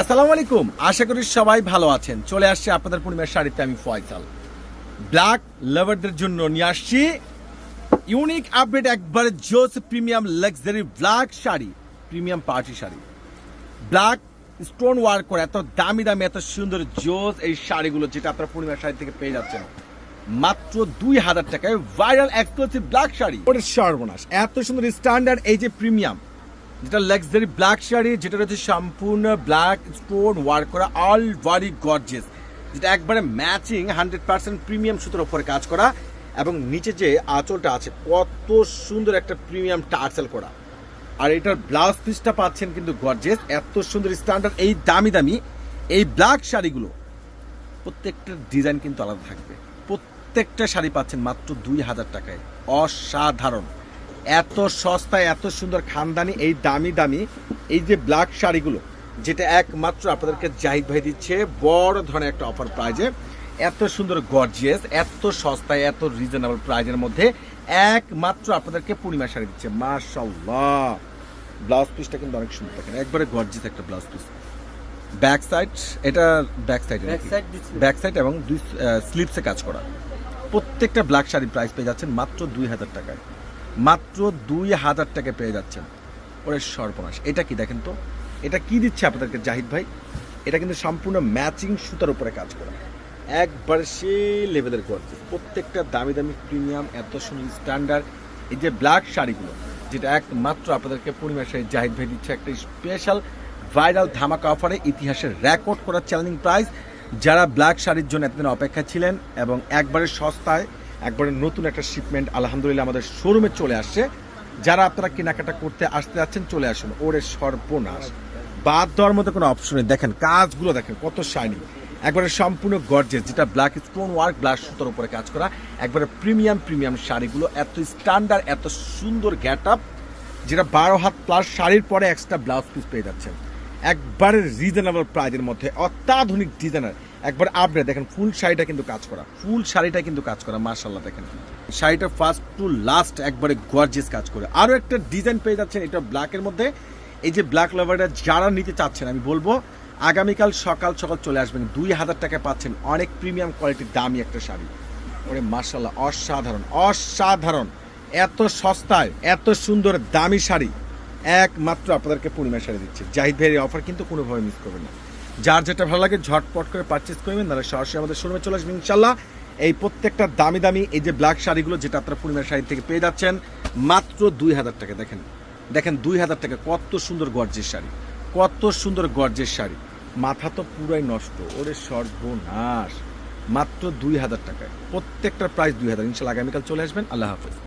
আসসালামু আলাইকুম। আশা করি সবাই ভালো আছেন। চলে আসছে আপনাদের পূর্ণিমার শাড়িতে আমি ফয়সাল। ব্ল্যাক লাভারদের জন্য নিয়ে আসছি ইউনিক আপডেট একবারে জোস premium luxury black sari premium party sari. Black stone work করে এত দামি দামি, এত সুন্দর জোস এই শাড়িগুলো, যেটা আপনারা পূর্ণিমার শাড়ি থেকে পেয়ে যাচ্ছেন। মাত্র দুই হাজার টাকায় ভাইরাল এক্সক্লুসিভ ব্ল্যাক শাড়ি। ওটা সর্বনাশ। এত সুন্দর স্ট্যান্ডার্ড এই যে প্রিমিয়াম যেটা লাক্সারি ব্ল্যাক শাড়ি, যেটা রয়েছে সম্পূর্ণ ব্ল্যাক স্টোন ওয়ার্ক করা অল ভারি গর্জেস যেটা একবারে ম্যাচিং হান্ড্রেড পার্সেন্ট প্রিমিয়াম সুতোর ওপরে কাজ করা এবং নিচে যে আঁচলটা আছে, কত সুন্দর একটা প্রিমিয়াম টার্সেল করা। আর এটার ব্লাউজ পিসটা পাচ্ছেন কিন্তু গর্জেস এত সুন্দর স্ট্যান্ডার্ড এই দামি দামি এই ব্ল্যাক শাড়িগুলো। প্রত্যেকটার ডিজাইন কিন্তু আলাদা থাকবে। প্রত্যেকটা শাড়ি পাচ্ছেন মাত্র দুই হাজার টাকায়। অসাধারণ। এত সস্তায় এত সুন্দর খানদানি এই দামি দামি এই যে ব্ল্যাক শাড়িগুলো যেটা একমাত্র আপনাদেরকে জাহিদ ভাই দিচ্ছে বড় ধরনের একটা অফার প্রাইজে এত সুন্দর গর্জিয়াস এত সস্তায় এত রিজনেবল প্রাইজের মধ্যে একমাত্র আপনাদেরকে পূর্ণিমা শাড়ি দিচ্ছে। মাশাল্লাহ ব্লাউজ পিসটা কিন্তু অনেক সুন্দর দেখেন একবারে গর্জিয়াস একটা ব্লাউজ পিস ব্যাক সাইড এটা ব্যাক সাইড। ব্যাক সাইড এবং দুই স্লিপসে কাজ করা। প্রত্যেকটা ব্ল্যাক শাড়ি প্রাইস পেয়ে যাচ্ছেন মাত্র দুই হাজার টাকায়। মাত্র দুই হাজার টাকা পেয়ে যাচ্ছেন। ওরে সর্বনাশ। এটা কি দেখেন তো? এটা কি দিচ্ছে আপনাদেরকে জাহিদ ভাই? এটা কিন্তু সম্পূর্ণ ম্যাচিং সুতার উপরে কাজ করা। একবার সেই লেভেলের গর্জেস প্রত্যেকটা দামি দামি প্রিমিয়াম এত সুন্দর স্ট্যান্ডার্ড এই যে ব্ল্যাক শাড়িগুলো, যেটা একমাত্র আপনাদেরকে পূর্ণিমা শাড়ি জাহিদ ভাই দিচ্ছে একটা স্পেশাল ভাইরাল ধামাকা অফারে ইতিহাসের রেকর্ড করা চ্যালেঞ্জিং প্রাইস যারা ব্ল্যাক শাড়ির জন্য এতদিন অপেক্ষা ছিলেন এবং একবারে সস্তায় একবারে নতুন একটা শিপমেন্ট আলহামদুলিল্লাহ, আমাদের শোরুমে চলে আসছে। যারা আপনারা কেনাকাটা করতে আসতে যাচ্ছেন, চলে আসুন। ওরে সর্বনাশ। বাদ দেওয়ার মতো কোনো অপশন নেই। দেখেন, কাজগুলো দেখেন, কত শাইনি একবারে সম্পূর্ণ গর্জেস যেটা ব্ল্যাক স্টোন ওয়ার্ক ব্ল্যাক সুতোর উপরে কাজ করা। একবারে প্রিমিয়াম প্রিমিয়াম শাড়িগুলো, এত স্ট্যান্ডার্ড এত সুন্দর গ্যাট আপ যেটা বারো হাত প্লাস শাড়ির পরে এক্সট্রা ব্লাউজ পিস পেয়ে যাচ্ছেন। একবারে রিজনেবল প্রাইজের মধ্যে, অত্যাধুনিক ডিজাইনার একবার আপডেট দেখেন ফুল শাড়িটা কিন্তু কাজ করা ফুল শাড়িটা কিন্তু কাজ করা মার্শাল্লাহ দেখেন। শাড়িটা ফার্স্ট টু লাস্ট একবারে গর্জিয়াস কাজ করে। আরও একটা ডিজাইন পেয়ে যাচ্ছেন, এটা ব্ল্যাকের মধ্যে। এই যে ব্ল্যাক লাভারটা যারা নিতে চাচ্ছেন, আমি বলব, আগামীকাল সকাল সকাল চলে আসবেন, দুই হাজার টাকায় পাচ্ছেন অনেক প্রিমিয়াম কোয়ালিটির দামি একটা শাড়ি। ওরে মার্শাল্লাহ অসাধারণ অসাধারণ। এত সস্তায়, এত সুন্দর, দামি শাড়ি। একমাত্র আপনাদেরকে পূর্ণিমা শাড়ি দিচ্ছে। জাহিদ ভাইয়ের অফার কিন্তু কোনোভাবে মিস করবেন না। যার যেটা ভালো লাগে, ঝটপট করে পারচেস করবেন তাহলে সরাসরি আমাদের শোরুমে চলে আসবেন ইনশাল্লাহ এই প্রত্যেকটা দামি দামি এই যে ব্ল্যাক শাড়িগুলো, যেটা আপনারা পূর্ণিমা শাড়ি থেকে পেয়ে যাচ্ছেন, মাত্র দুই হাজার টাকা। দেখেন দেখেন দুই হাজার টাকা, কত সুন্দর গর্জের শাড়ি, কত সুন্দর গর্জের শাড়ি। মাথা তো পুরাই নষ্ট, ওরে সর্বনাশ। মাত্র দুই হাজার টাকায়, প্রত্যেকটার প্রাইস দুই হাজার। ইনশাল্লাহ আগামীকাল চলে আসবেন, আল্লাহ হাফেজ।